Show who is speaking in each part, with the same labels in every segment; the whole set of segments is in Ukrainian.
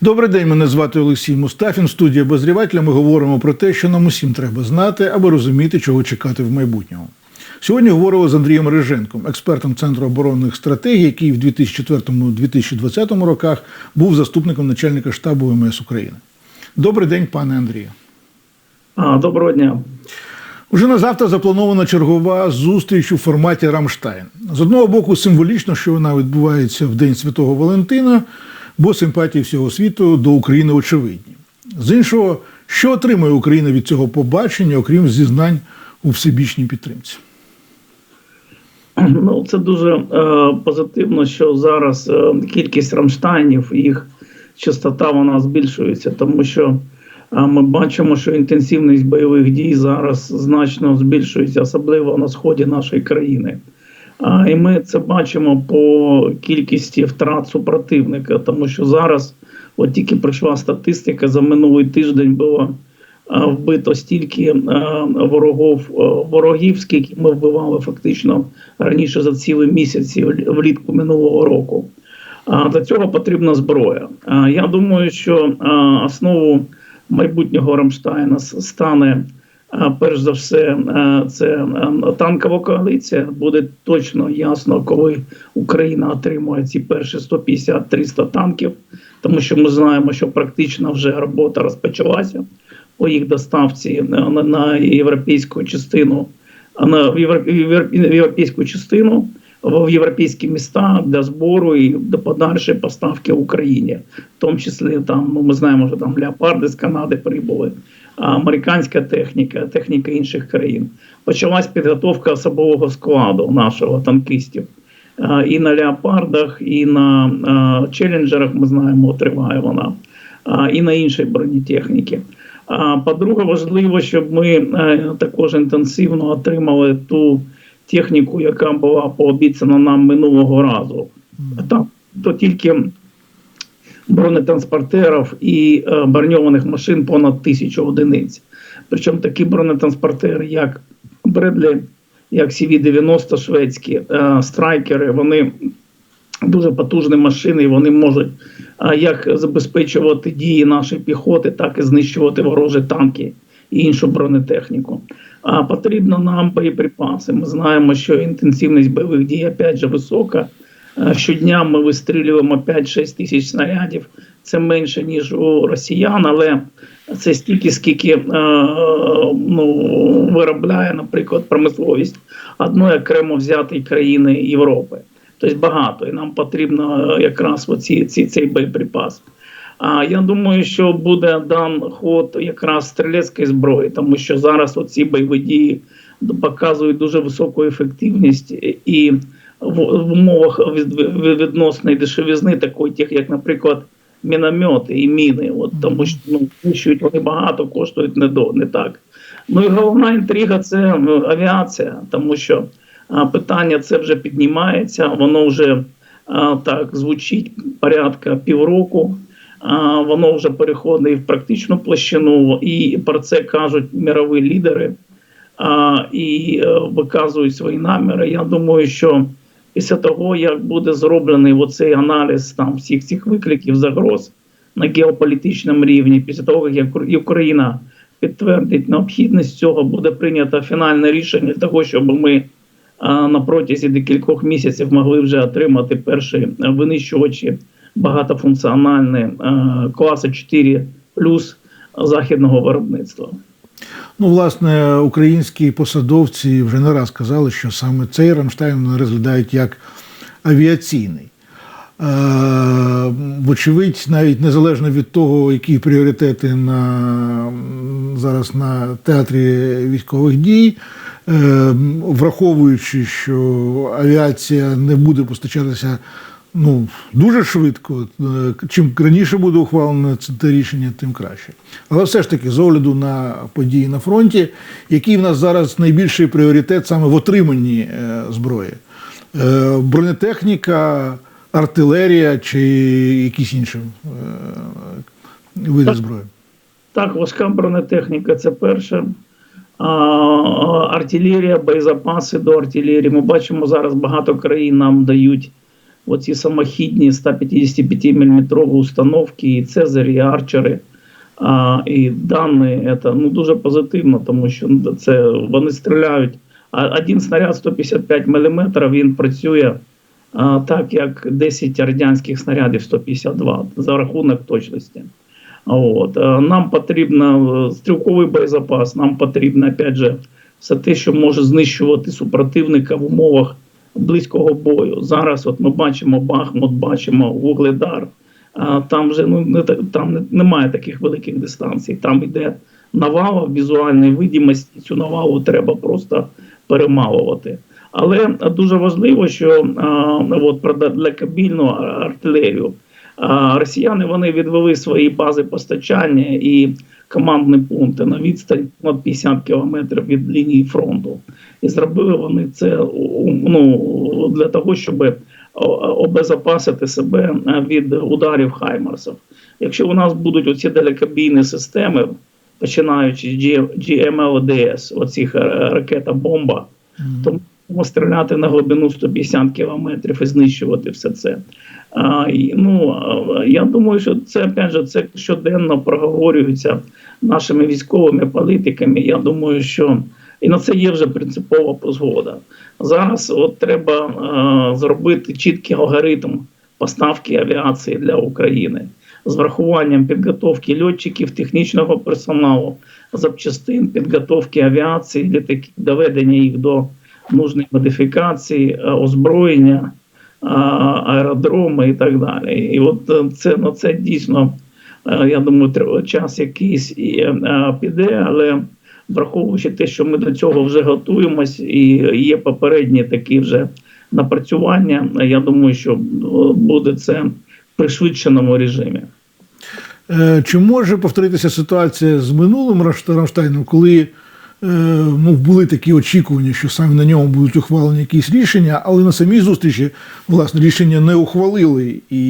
Speaker 1: Добрий день, мене звати Олексій Мустафін. В студії обозрівателя ми говоримо про те, що нам усім треба знати, аби розуміти, чого чекати в майбутньому. Сьогодні говорили з Андрієм Риженком, експертом Центру оборонних стратегій, який в 2004-2020 роках був заступником начальника штабу ВМС України. Добрий день, пане Андрію.
Speaker 2: Доброго дня.
Speaker 1: Уже на завтра запланована чергова зустріч у форматі Рамштайн. З одного боку, символічно, що вона відбувається в День Святого Валентина, бо симпатії всього світу до України очевидні. З іншого, що отримує Україна від цього побачення, окрім зізнань у всебічній підтримці?
Speaker 2: Ну, це дуже е, позитивно, що зараз е, кількість рамштайнів, їх частота вона збільшується, тому що е, ми бачимо, що інтенсивність бойових дій зараз значно збільшується, особливо на сході нашої країни. І ми це бачимо по кількості втрат супротивника, тому що зараз, от тільки прийшла статистика, за минулий тиждень було вбито стільки ворогів, ворогів, скільки ми вбивали фактично раніше за цілі місяці влітку минулого року. Для цього потрібна зброя. Я думаю, що основу майбутнього Рамштайна стане. Перш за все, це танкова коаліція. Буде точно ясно, коли Україна отримує ці перші 150-300 танків, тому що ми знаємо, що практично вже робота розпочалася по їх доставці на, європейську частину, на європейську частину в європейські міста для збору і до подальшої поставки в Україні, в тому числі там ну ми знаємо, що там леопарди з Канади прибули американська техніка, техніка інших країн. Почалась підготовка особового складу нашого танкістів. І на леопардах, і на челенджерах ми знаємо, триває вона, і на іншій бронетехніці. По-друге, важливо, щоб ми е, також інтенсивно отримали ту техніку, яка була пообіцяна нам минулого разу. Там то тільки бронетранспортерів і е, броньованих машин понад тисячу одиниць. Причому такі бронетранспортери, як Бредлі, як CV-90 шведські, е, страйкери, вони дуже потужні машини, і вони можуть е, як забезпечувати дії нашої піхоти, так і знищувати ворожі танки і іншу бронетехніку. А потрібно нам боєприпаси. Ми знаємо, що інтенсивність бойових дій опять же висока. Е, Щодня ми вистрілюємо 5-6 тисяч снарядів. Це менше ніж у росіян, але це стільки, скільки е, ну, виробляє, наприклад, промисловість одної окремо взятої країни Європи. Тобто багато, і нам потрібно якраз оці, ці, цей боєприпас. А я думаю, що буде дан ход якраз стрілецької зброї, тому що зараз оці бойові дії показують дуже високу ефективність і в, умовах від, від- відносної дешевізни, такої, тих, як, наприклад, міномети і міни, от тому що ну, знищують вони багато, коштують не до не так. Ну і головна інтрига це ну, авіація, тому що а, питання це вже піднімається, воно вже а, так звучить порядка півроку. Воно вже переходить в практичну площину, і про це кажуть мирові лідери і е, виказують свої наміри. Я думаю, що після того, як буде зроблений оцей аналіз там всіх цих викликів загроз на геополітичному рівні, після того, як Україна підтвердить необхідність цього, буде прийнято фінальне рішення для того, щоб ми на протязі декількох місяців могли вже отримати перші е, винищувачі багатофункціональні е, класи 4 плюс західного виробництва.
Speaker 1: Ну, власне, українські посадовці вже не раз казали, що саме цей Рамштайн розглядають як авіаційний. Е, Вочевидь, навіть незалежно від того, які пріоритети на, зараз на театрі військових дій, е, враховуючи, що авіація не буде постачатися ну, дуже швидко, е, чим раніше буде ухвалено це те рішення, тим краще. Але все ж таки, з огляду на події на фронті, який в нас зараз найбільший пріоритет саме в отриманні е, зброї? Е, Бронетехніка, артилерія чи якісь інші види зброї?
Speaker 2: Так, важка бронетехніка це перше. А, артилерія, боєзапаси до артилерії. Ми бачимо зараз багато країн нам дають оці самохідні 155 мм установки, і Цезарі, і Арчери. А, і дані це ну, дуже позитивно, тому що це вони стріляють. Один снаряд 155 мм він працює а, так, як 10 радянських снарядів 152 за рахунок точності. От. Нам потрібно е, стрілковий боєзапас, нам потрібно, опять же, все те, що може знищувати супротивника в умовах близького бою. Зараз от ми бачимо Бахмут, бачимо Вугледар. Там вже ну, не, та- там немає таких великих дистанцій. Там йде навала візуальної видимості. Цю навалу треба просто перемалувати. Але дуже важливо, що а, от, про далекобільну артилерію. А, Росіяни вони відвели свої бази постачання і командні пункти на відстань понад 50 кілометрів від лінії фронту. І зробили вони це ну, для того, щоб обезопасити себе е, від ударів Хаймарсів. Якщо у нас будуть оці далекобійні системи, починаючи з GMLDS, оцих е, ракета-бомба, то можемо стріляти на глибину 150 кілометрів і знищувати все це. А, і, ну, я думаю, що це опять же, це щоденно проговорюється нашими військовими політиками. Я думаю, що і на це є вже принципова згода. Зараз от треба а, зробити чіткий алгоритм поставки авіації для України з врахуванням підготовки льотчиків, технічного персоналу, запчастин, підготовки авіації, літаків, доведення їх до нужної модифікації, е, озброєння, аеродроми і так далі. І от е, це на це дійсно, е, я думаю, час якийсь і е, піде, але враховуючи те, що ми до цього вже готуємось, і є попередні такі вже напрацювання, я думаю, що е, буде це в пришвидшеному режимі.
Speaker 1: Е, Чи може повторитися ситуація з минулим Рамшта- Рамштайном, коли е, ну, були такі очікування, що саме на ньому будуть ухвалені якісь рішення, але на самій зустрічі власне рішення не ухвалили і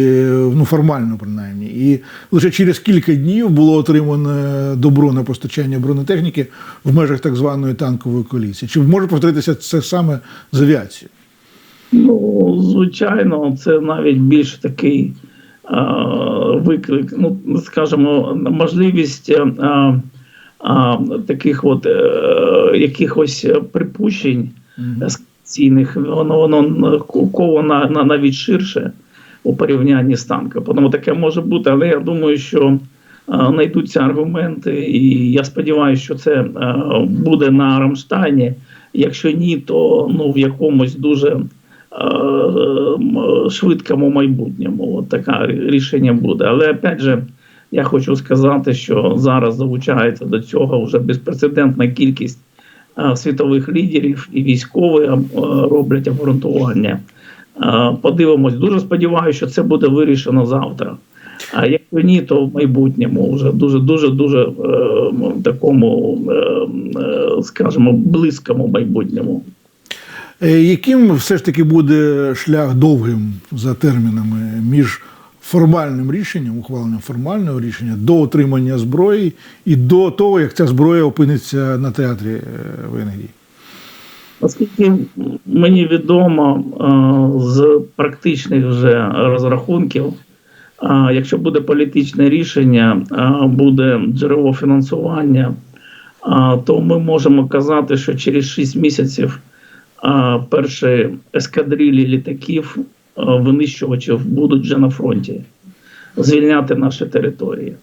Speaker 1: е, ну, формально принаймні. І лише через кілька днів було отримане добро на постачання бронетехніки в межах так званої танкової коаліції. Чи може повторитися це саме з авіацією?
Speaker 2: Ну, звичайно, це навіть більш такий а, виклик, ну, скажімо, можливість а, а, таких от е, якихось припущень ескалаційних, воно, воно ковано на, навіть ширше у порівнянні з танком. Тому таке може бути, але я думаю, що а, знайдуться аргументи, і я сподіваюся, що це а, буде на Рамштайні. Якщо ні, то ну, в якомусь дуже е, швидкому майбутньому. От таке рішення буде. Але опять же, я хочу сказати, що зараз залучається до цього вже безпрецедентна кількість е, світових лідерів і військові е, роблять обґрунтування. Е, Подивимось, дуже сподіваюся, що це буде вирішено завтра. А якщо ні, то в майбутньому вже дуже дуже дуже е, такому, е, скажімо, близькому майбутньому.
Speaker 1: Яким все ж таки буде шлях довгим за термінами між формальним рішенням, ухваленням формального рішення до отримання зброї і до того, як ця зброя опиниться на театрі е, воєнних?
Speaker 2: Оскільки мені відомо е, з практичних вже розрахунків, е, якщо буде політичне рішення, буде джерело фінансування, то ми можемо казати, що через 6 місяців перші ескадрилі літаків винищувачів будуть вже на фронті звільняти наші території.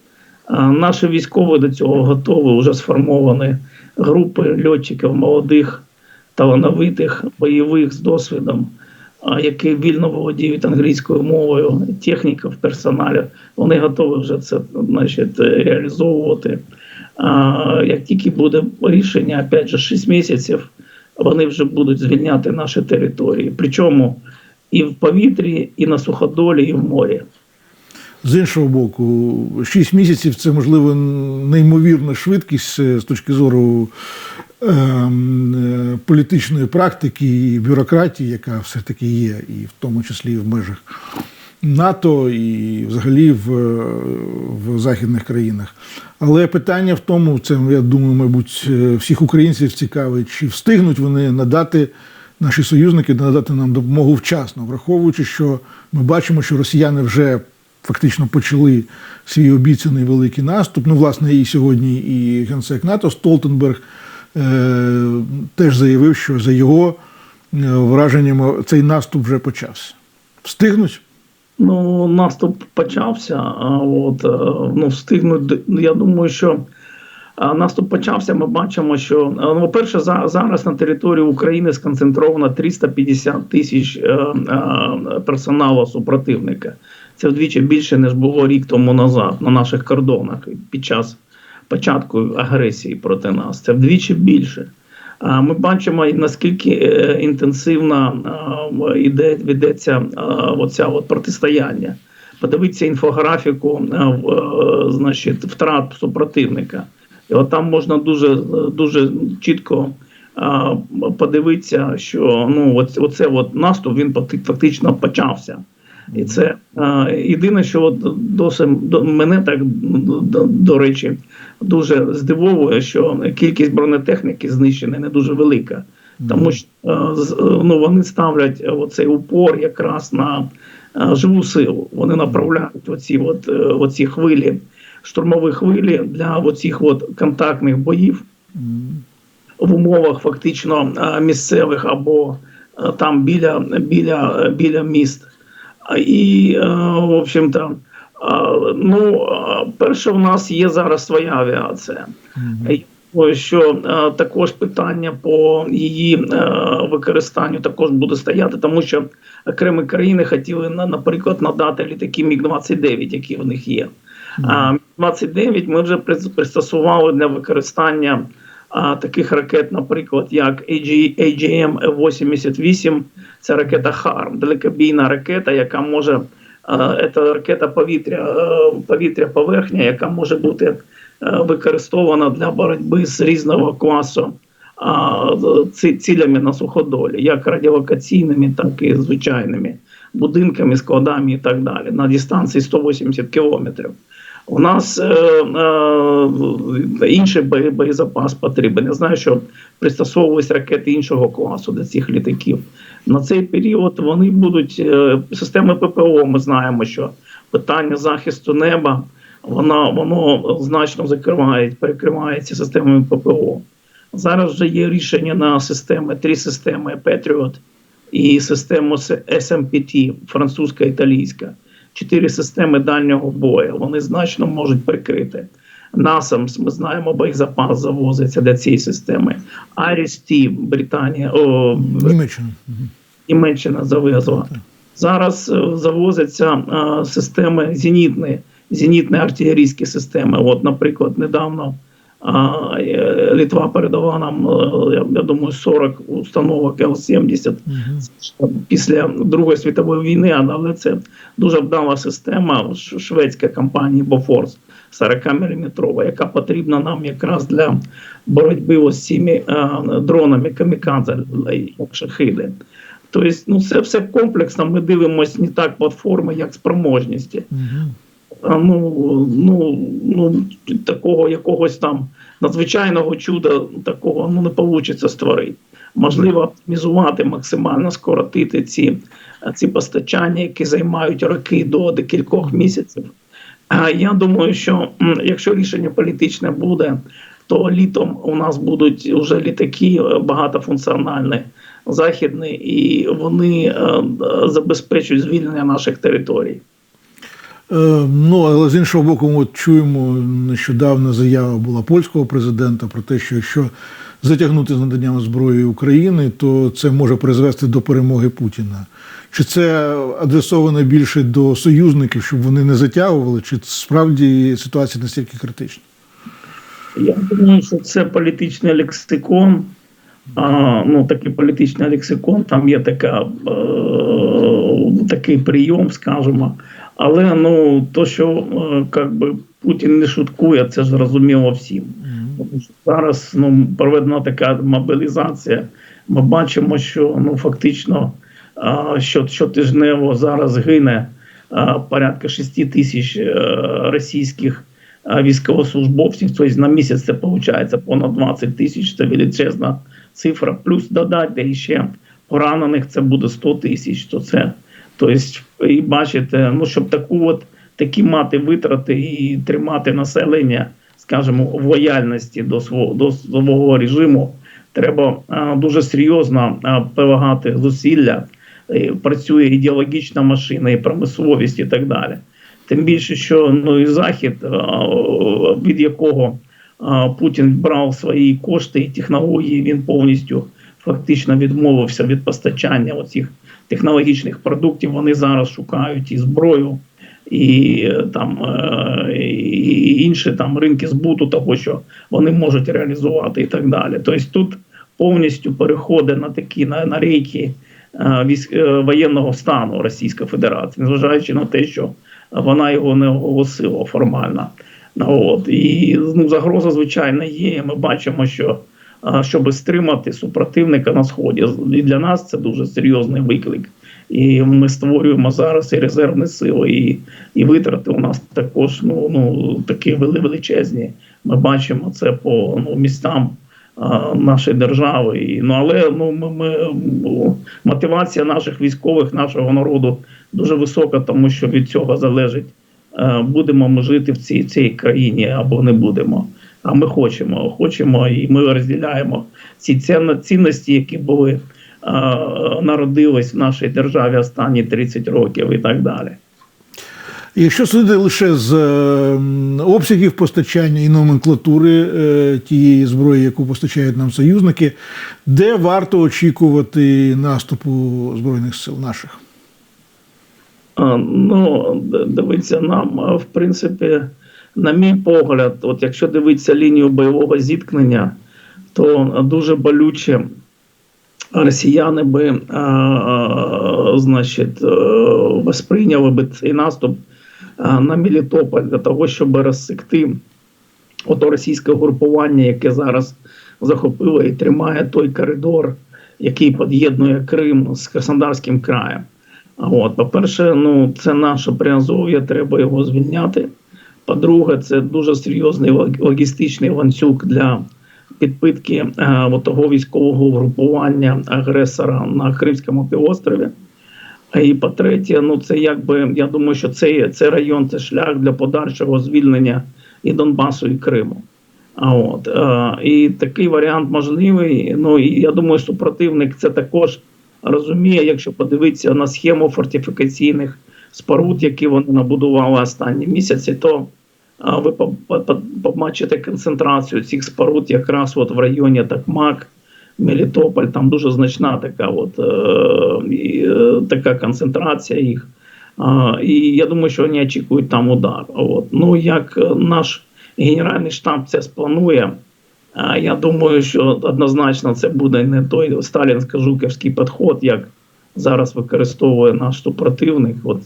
Speaker 2: А Наші військові до цього готові, вже сформовані групи льотчиків молодих, талановитих, бойових з досвідом, які вільно володіють англійською мовою, техніка в персоналі. Вони готові вже це значить, реалізовувати. Як тільки буде рішення, опять же, 6 місяців, вони вже будуть звільняти наші території. Причому і в повітрі, і на суходолі, і в морі.
Speaker 1: З іншого боку, 6 місяців це можливо неймовірна швидкість е, з точки зору ем, е, політичної практики і бюрократії, яка все таки є, і в тому числі в межах НАТО і взагалі в, в західних країнах. Але питання в тому, це я думаю, мабуть, е, всіх українців цікавить, чи встигнуть вони надати наші союзники надати нам допомогу вчасно, враховуючи, що ми бачимо, що росіяни вже фактично почали свій обіцяний великий наступ. Ну, власне, і сьогодні і генсек НАТО Столтенберг е, теж заявив, що за його е, враженнями цей наступ вже почався. Встигнуть?
Speaker 2: Ну, наступ почався. А от е, ну, встигнуть. ну, Я думаю, що наступ почався. Ми бачимо, що ну, по-перше, за- зараз на території України сконцентровано 350 тисяч е, е, персоналу супротивника. Це вдвічі більше ніж було рік тому назад на наших кордонах під час початку агресії проти нас. Це вдвічі більше. Ми бачимо, наскільки е, інтенсивно е, іде, ведеться оця от протистояння. Подивіться інфографіку значить, втрат супротивника. І от там можна дуже, дуже чітко е, подивитися, що ну, от, оце от наступ він факти- фактично почався. І це е, єдине, що от досить до мене так до, до речі дуже здивовує, що кількість бронетехніки знищена не дуже велика, тому що ну, вони ставлять оцей упор якраз на живу силу. Вони направляють оці, от, е, оці хвилі, штурмові хвилі для оцих от контактних боїв в умовах фактично місцевих або там біля, біля, біля міст. І, в общем-то, ну, перше, в нас є зараз своя авіація. Що також питання по її використанню також буде стояти, тому що окремі країни хотіли, на- наприклад, надати літаки Міг-29, які в них є. А Міг-29 ми вже при- пристосували для використання а, таких ракет, наприклад, як AG, AGM-88, це ракета ХАРМ, далекобійна ракета, яка може це ракета повітря, повітря поверхня, яка може бути використована для боротьби з різного класу а, ці- цілями на суходолі, як радіолокаційними, так і звичайними будинками, складами і так далі, на дистанції 180 кілометрів. У нас е, е, інший боєзапас потрібен. Я знаю, що пристосовувались ракети іншого класу до цих літаків. На цей період вони будуть е, системи ППО. Ми знаємо, що питання захисту неба воно, воно значно закриває, перекривається системами ППО. Зараз вже є рішення на системи, три системи Patriot і систему С- SMPT, французька італійська. Чотири системи дальнього бою. Вони значно можуть прикрити. NASAMS, ми знаємо, боєзапас завозиться для цієї системи. Iris-T, Британія, о,
Speaker 1: Німеччина.
Speaker 2: Німеччина завезла. Зараз е, завозяться е, системи зенітні, зенітні артилерійські системи. От, наприклад, недавно Литва передала нам, е, я, я думаю, 40 установок Л-70
Speaker 1: Мгм.
Speaker 2: після Другої світової війни, але це дуже вдала система шведська компанії Bofors 40-мм, яка потрібна нам якраз для боротьби з цими е, дронами камікадзе, як шахиди. Тобто, ну це все комплексно. Ми дивимося не так платформи, як спроможності.
Speaker 1: Мгм.
Speaker 2: Ну, ну, ну, такого якогось там надзвичайного чуда такого ну, не вийде створити. Можливо, оптимізувати, максимально скоротити ці, ці постачання, які займають роки до декількох місяців. А я думаю, що якщо рішення політичне буде, то літом у нас будуть вже літаки е, багатофункціональні, західні, і вони е, е, забезпечують звільнення наших територій.
Speaker 1: Е, Ну, але з іншого боку, ми чуємо нещодавно заява була польського президента про те, що якщо затягнути з наданням зброї України, то це може призвести до перемоги Путіна. Чи це адресовано більше до союзників, щоб вони не затягували, чи справді ситуація настільки критична?
Speaker 2: Я думаю, що це політичний лексикон. А, ну, такий політичний лексикон, там є така, е, такий прийом, скажімо. Але ну, то, що е, как би, Путін не шуткує, це ж зрозуміло всім. Тому що зараз ну, проведена така мобілізація. Ми бачимо, що ну, фактично що, щотижнево зараз гине а, порядка 6 тисяч е, російських військовослужбовців. Тобто на місяць це виходить понад 20 тисяч. Це величезна цифра. Плюс додати ще поранених це буде 100 тисяч. То це, тобто, і бачите, ну щоб таку от такі мати витрати і тримати населення, скажімо, в лояльності до свого до свого режиму, треба а, дуже серйозно а, прилагати зусилля. І Працює ідеологічна машина, і промисловість, і так далі. Тим більше, що ну і захід, від якого Путін брав свої кошти і технології, він повністю фактично відмовився від постачання оцих технологічних продуктів. Вони зараз шукають і зброю, і е, там е, і інші там ринки збуту того, що вони можуть реалізувати, і так далі. Тобто тут повністю переходить на такі на, на рейки е, воєнного стану Російської Федерації, незважаючи на те, що вона його не оголосила формально. Ну, От і ну, загроза звичайно є. Ми бачимо, що щоб стримати супротивника на сході, і для нас це дуже серйозний виклик. І ми створюємо зараз і резервні сили, і, і витрати у нас також ну, ну такі вели- величезні. Ми бачимо це по ну, містам а, нашої держави. І, ну але ну ми, ми ну, мотивація наших військових, нашого народу дуже висока, тому що від цього залежить, будемо ми жити в цій, цій країні або не будемо. А ми хочемо, хочемо, і ми розділяємо ці цінності, які були е, народились в нашій державі останні 30 років і так далі.
Speaker 1: Якщо судити лише з е, обсягів постачання і номенклатури е, тієї зброї, яку постачають нам союзники, де варто очікувати наступу збройних сил наших?
Speaker 2: Ну, д- дивіться, нам, в принципі, на мій погляд, от якщо дивитися лінію бойового зіткнення, то дуже болюче росіяни би, а, а, значить, е, восприйняли би цей наступ на Мелітополь для того, щоб розсекти ото російське групування, яке зараз захопило і тримає той коридор, який під'єднує Крим з Краснодарським краєм. От, по-перше, ну це наше приазов'я, треба його звільняти. По-друге, це дуже серйозний логістичний ланцюг для підпитки е, того військового групування агресора на Кримському півострові. І по-третє, ну це якби я думаю, що цей, цей район це шлях для подальшого звільнення і Донбасу, і Криму. А от е, і такий варіант можливий. Ну і я думаю, супротивник це також розуміє, якщо подивитися на схему фортифікаційних споруд, які вони набудували останні місяці, то ви по- по- по- побачите концентрацію цих споруд якраз от в районі Такмак, Мелітополь, там дуже значна така от е, е, така концентрація їх. А, і я думаю, що вони очікують там удар. От. Ну, як е, наш генеральний штаб це спланує, я думаю, що однозначно це буде не той сталінсько-жуківський підход, як зараз використовує наш супротивник. От,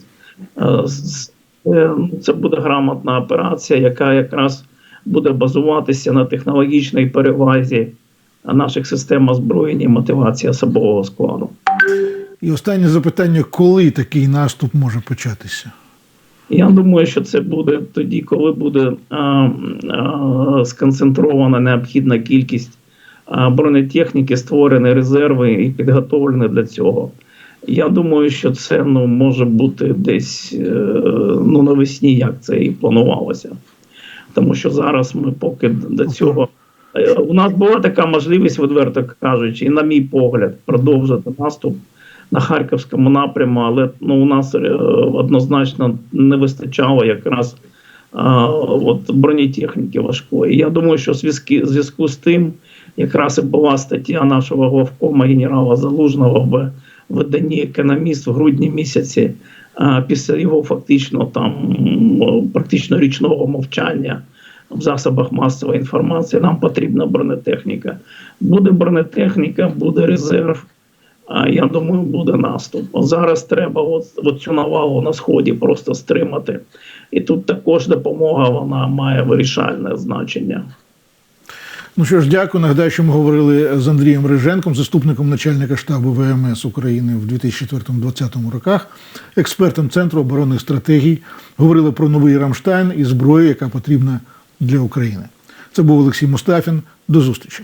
Speaker 2: е, це буде грамотна операція, яка якраз буде базуватися на технологічній перевазі наших систем озброєння і мотивації особового складу.
Speaker 1: І останнє запитання: коли такий наступ може початися?
Speaker 2: Я думаю, що це буде тоді, коли буде а, а, сконцентрована необхідна кількість а, бронетехніки, створені резерви і підготовлені для цього. Я думаю, що це ну, може бути десь е, ну, навесні, як це і планувалося. Тому що зараз ми поки до цього. Е, У нас була така можливість, відверто кажучи, і на мій погляд, продовжити наступ на харківському напряму, але ну, у нас е, однозначно не вистачало якраз а, от, бронетехніки важкої. Я думаю, що зв'язки- зв'язку з тим якраз і була стаття нашого главкома генерала Залужного в виданні економіст в грудні місяці, а, після його фактично там практично річного мовчання. В засобах масової інформації нам потрібна бронетехніка. Буде бронетехніка, буде резерв. Я думаю, буде наступ. Зараз треба от, от цю навалу на сході просто стримати. І тут також допомога вона має вирішальне значення.
Speaker 1: Ну що ж, дякую. Нагадаю, що ми говорили з Андрієм Риженком, заступником начальника штабу ВМС України в 2004-2020 роках, експертом Центру оборонних стратегій. Говорили про новий Рамштайн і зброю, яка потрібна для України. Це був Олексій Мустафін. До зустрічі.